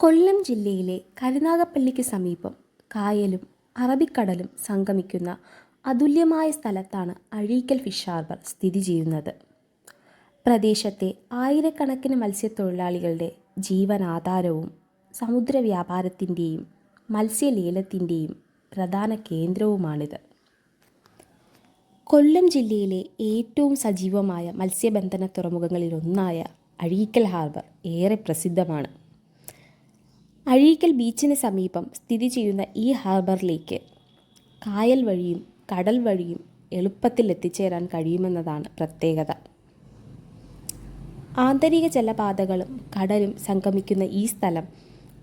കൊല്ലം ജില്ലയിലെ കരുനാഗപ്പള്ളിക്ക് സമീപം കായലും അറബിക്കടലും സംഗമിക്കുന്ന അതുല്യമായ സ്ഥലത്താണ് അഴീക്കൽ ഫിഷ് ഹാർബർ സ്ഥിതി ചെയ്യുന്നത്. പ്രദേശത്തെ ആയിരക്കണക്കിന് മത്സ്യത്തൊഴിലാളികളുടെ ജീവനാധാരവും സമുദ്ര വ്യാപാരത്തിന്റെയും മത്സ്യലേലത്തിന്റെയും പ്രധാന കേന്ദ്രവുമാണിത്. കൊല്ലം ജില്ലയിലെ ഏറ്റവും സജീവമായ മത്സ്യബന്ധന തുറമുഖങ്ങളിലൊന്നായ അഴീക്കൽ ഹാർബർ ഏറെ പ്രസിദ്ധമാണ്. അഴീക്കൽ ബീച്ചിന് സമീപം സ്ഥിതി ചെയ്യുന്ന ഈ ഹാർബറിലേക്ക് കായൽ വഴിയും കടൽ വഴിയും എളുപ്പത്തിൽ എത്തിച്ചേരാൻ കഴിയുമെന്നതാണ് പ്രത്യേകത. ആന്തരിക ജലപാതകളും കടലും സംഗമിക്കുന്ന ഈ സ്ഥലം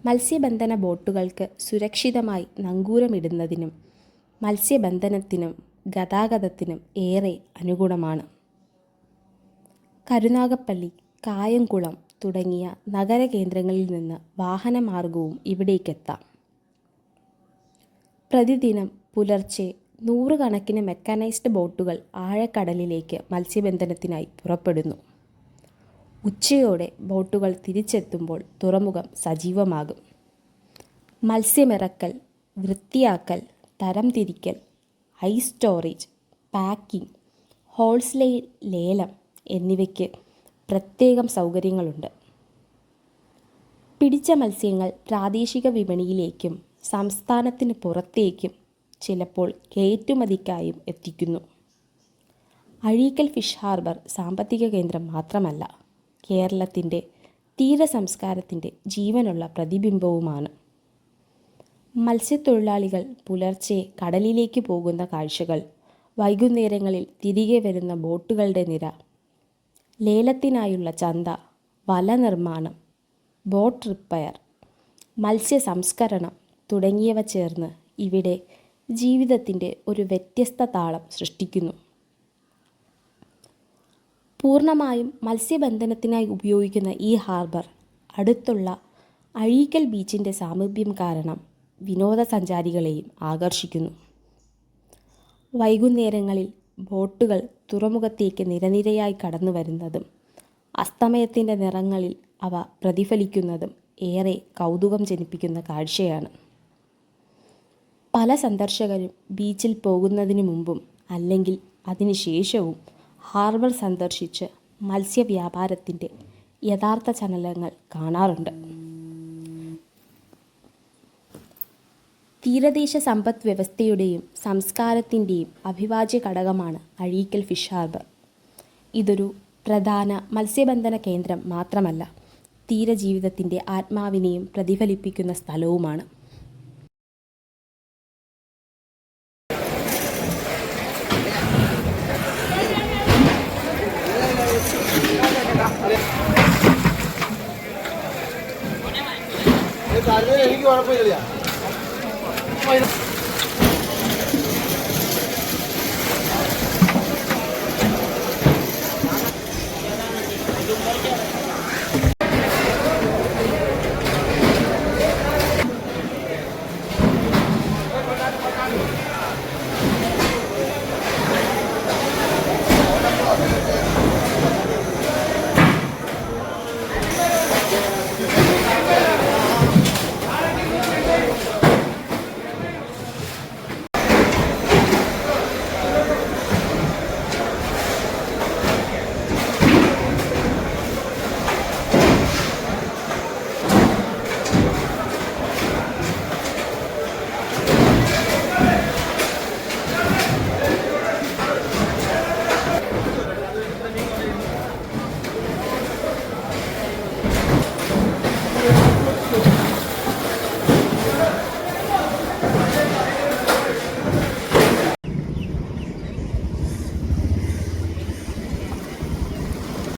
മത്സ്യബന്ധന ബോട്ടുകൾക്ക് സുരക്ഷിതമായി നങ്കൂരമിടുന്നതിനും മത്സ്യബന്ധനത്തിനും ഗതാഗതത്തിനും ഏറെ അനുഗുണമാണ്. കരുനാഗപ്പള്ളി കായംകുളം തുടങ്ങിയ നഗര കേന്ദ്രങ്ങളിൽ നിന്ന് വാഹനമാർഗവും ഇവിടേക്കെത്താം. പ്രതിദിനം പുലർച്ചെ നൂറുകണക്കിന് മെക്കാനൈസ്ഡ് ബോട്ടുകൾ ആഴക്കടലിലേക്ക് മത്സ്യബന്ധനത്തിനായി പുറപ്പെടുന്നു. ഉച്ചയോടെ ബോട്ടുകൾ തിരിച്ചെത്തുമ്പോൾ തുറമുഖം സജീവമാകും. മത്സ്യമിറക്കൽ വൃത്തിയാക്കൽ തരംതിരിക്കൽ ഐസ് സ്റ്റോറേജ് പാക്കിംഗ് ഹോൾസെയിൽ ലേലം എന്നിവയ്ക്ക് പ്രത്യേകം സൗകര്യങ്ങളുണ്ട്. പിടിച്ച മത്സ്യങ്ങൾ പ്രാദേശിക വിപണിയിലേക്കും സംസ്ഥാനത്തിന് പുറത്തേക്കും ചിലപ്പോൾ കയറ്റുമതിക്കായും എത്തിക്കുന്നു. അഴീക്കൽ ഫിഷ് ഹാർബർ സാമ്പത്തിക കേന്ദ്രം മാത്രമല്ല കേരളത്തിന്റെ തീരസംസ്കാരത്തിന്റെ ജീവനുള്ള പ്രതിബിംബവുമാണ്. മത്സ്യത്തൊഴിലാളികൾ പുലർച്ചെ കടലിലേക്ക് പോകുന്ന കാഴ്ചകൾ വൈകുന്നേരങ്ങളിൽ തിരികെ വരുന്ന ബോട്ടുകളുടെ നിര ലേലത്തിനായുള്ള ചന്ത വല നിർമ്മാണം ബോട്ട് റിപ്പയർ മത്സ്യ സംസ്കരണം തുടങ്ങിയവ ചേർന്ന് ഇവിടെ ജീവിതത്തിന്റെ ഒരു വ്യത്യസ്ത താളം സൃഷ്ടിക്കുന്നു. പൂർണമായും മത്സ്യബന്ധനത്തിനായി ഉപയോഗിക്കുന്ന ഈ ഹാർബർ അടുത്തുള്ള അഴീക്കൽ ബീച്ചിന്റെ സാമീപ്യം കാരണം വിനോദസഞ്ചാരികളെയും ആകർഷിക്കുന്നു. വൈകുന്നേരങ്ങളിൽ ബോട്ടുകൾ തുറമുഖത്തേക്ക് നിരനിരയായി കടന്നു വരുന്നതും അസ്തമയത്തിന്റെ നിറങ്ങളിൽ അവ പ്രതിഫലിക്കുന്നതും ഏറെ കൗതുകം ജനിപ്പിക്കുന്ന കാഴ്ചയാണ്. പല സന്ദർശകരും ബീച്ചിൽ പോകുന്നതിന് മുമ്പും അല്ലെങ്കിൽ അതിനുശേഷവും ഹാർബർ സന്ദർശിച്ച് മത്സ്യവ്യാപാരത്തിന്റെ യഥാർത്ഥ ചലനങ്ങൾ കാണാറുണ്ട്. തീരദേശ സമ്പദ് വ്യവസ്ഥയുടെയും സംസ്കാരത്തിന്റെയും അഭിവാജ്യ ഘടകമാണ് അഴീക്കൽ ഫിഷ് ഹാർബർ. ഇതൊരു പ്രധാന മത്സ്യബന്ധന കേന്ദ്രം മാത്രമല്ല തീരജീവിതത്തിന്റെ ആത്മാവിനെയും പ്രതിഫലിപ്പിക്കുന്ന സ്ഥലവുമാണ്. എനിക്ക് കുഴപ്പമില്ല 不好